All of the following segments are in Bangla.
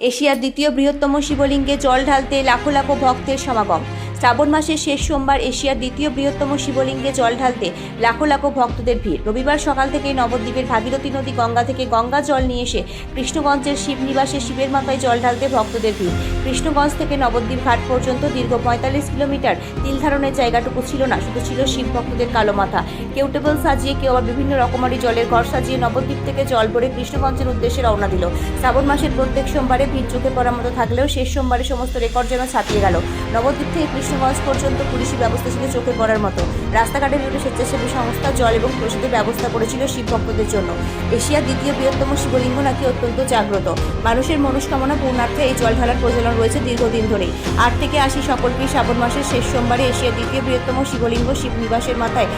এশিয়ার দ্বিতীয় বৃহত্তম শিবলিঙ্গে জল ঢালতে লাখো লাখো ভক্তের সমাগম। শ্রাবণ মাসের শেষ সোমবার এশিয়ার দ্বিতীয় বৃহত্তম শিবলিঙ্গে জল ঢালতে লাখো লাখো ভক্তদের ভিড়। রবিবার সকাল থেকেই নবদ্বীপের ভাগীরথী নদী গঙ্গা থেকে গঙ্গা জল নিয়ে এসে কৃষ্ণগঞ্জের শিবনিবাসে শিবের মাথায় জল ঢালতে ভক্তদের ভিড়। কৃষ্ণগঞ্জ থেকে নবদ্বীপ ঘাট পর্যন্ত দীর্ঘ পঁয়তাল্লিশ কিলোমিটার। তিল ধারণের জায়গাটুকু ছিল না, শুধু ছিল শিব ভক্তদের কালো মাথা। কেউ টেবল সাজিয়ে, কেউ আবার বিভিন্ন রকমারি জলের ঘর সাজিয়ে নবদ্বীপ থেকে জল ভরে কৃষ্ণগঞ্জের উদ্দেশ্যে রওনা দিল। শ্রাবণ মাসের প্রত্যেক সোমবারে ভিড় চোখে পড়ার মতো থাকলেও শেষ সোমবারে সমস্ত রেকর্ড যেন ছাপিয়ে গেল। নবদ্বীপ থেকে কৃষ্ণগঞ্জ পর্যন্ত পুলিশি ব্যবস্থা ছিল চোখে পড়ার মতো। রাস্তাঘাটে বিভিন্ন স্বেচ্ছাসেবী সংস্থা, জল এবং প্রসাদের ব্যবস্থা করেছিল শিব ভক্তদের জন্য। এশিয়ার দ্বিতীয় বৃহত্তম শিবলিঙ্গ নাকি অত্যন্ত জাগ্রত। মানুষের মনস্কামনা পূর্ণার্থে এই জল ঢালার প্রচলন রয়েছে দীর্ঘদিন ধরেই। আট থেকে আশি সকলকেই শ্রাবণ মাসের শেষ সোমবারে এশিয়ার দ্বিতীয় বৃহত্তম শিবলিঙ্গ শিব নিবাসের মাথায়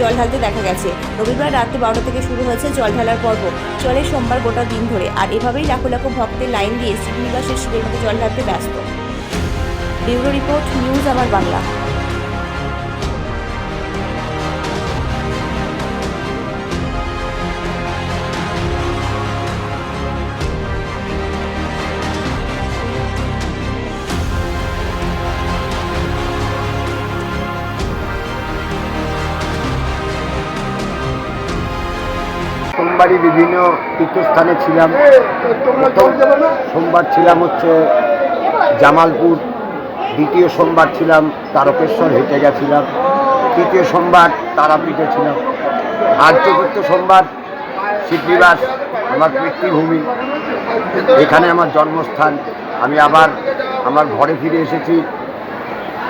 জল ঢালতে দেখা গেছে। রবিবার রাত্রে বারোটা থেকে শুরু হয়েছে জল ঢালার পর্ব। চলে সোমবার গোটা দিন ধরে। আর এভাবেই লাখো লাখো ভক্তের লাইন দিয়ে শিব নিবাসের শিবের মধ্যে জল ঢালতে ব্যস্ত। ব্যুরো রিপোর্ট নিউজ আমার বাংলা। সোমবারই বিভিন্ন তীর্থস্থানে ছিলাম। সোমবার ছিলাম হচ্ছে জামালপুর দ্বিতীয় সোমবার ছিলাম, তারকেশ্বর হেঁটে গেছিলাম। তৃতীয় সোমবার তারাপীঠে ছিলাম। আর চতুর্থ সোমবার শিবনিবাস, আমার পিতৃভূমি। এখানে আমার জন্মস্থান। আমি আবার আমার ঘরে ফিরে এসেছি।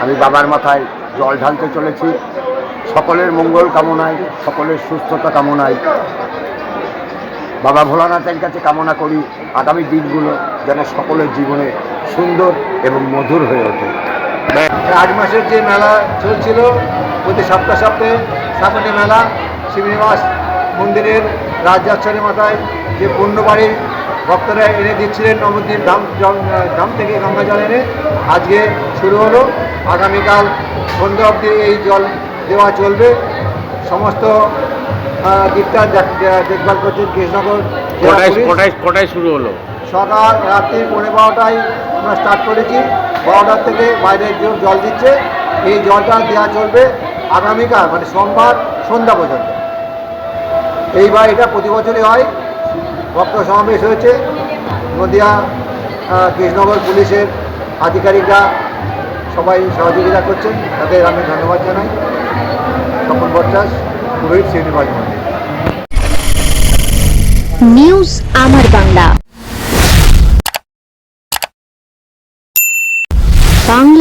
আমি বাবার মাথায় জল ঢালতে চলেছি। সকলের মঙ্গল কামনায়, সকলের সুস্থতা কামনায়। বাবা ভোলানাথের কাছে কামনা করি, আগামী দিনগুলো যেন সকলের জীবনে সুন্দর এবং মধুর হয়ে ওঠে। আট মাসের যে মেলা চলছিল প্রতি সপ্তাহ সপ্তাহে শ্রাবণী মেলা শ্রীনিবাস মন্দিরের রাজযাত্রার মাথায় যে পূর্ণবাড়ি ভক্তরা এনে দিচ্ছিলেন নবদ্বীপ ধাম ধাম থেকে গঙ্গা জল এনে আজকে শুরু হলো। আগামীকাল সন্ধ্যা অবধি এই জল দেওয়া চলবে। সমস্ত দিকটা দেখভাল করছেন কৃষ্ণনগর কটায় শুরু হলো? সকাল রাত্রি পনেরো বারোটায় আমরা স্টার্ট করেছি। বারোটার থেকে বাইরের জল জল দিচ্ছে। এই জলটা দেওয়া চলবে আগামীকাল মানে সোমবার সন্ধ্যা পর্যন্ত। এইবার এটা প্রতি বছরই হয়। ভক্ত সমাবেশ হয়েছে। নদিয়া কৃষ্ণনগর পুলিশের আধিকারিকরা সবাই সহযোগিতা করছেন। তাদের আমি ধন্যবাদ জানাই। তপন ভট্টাস পুরোহিত শ্রীনিবাস মন্দির। নিউজ আমার বাংলা।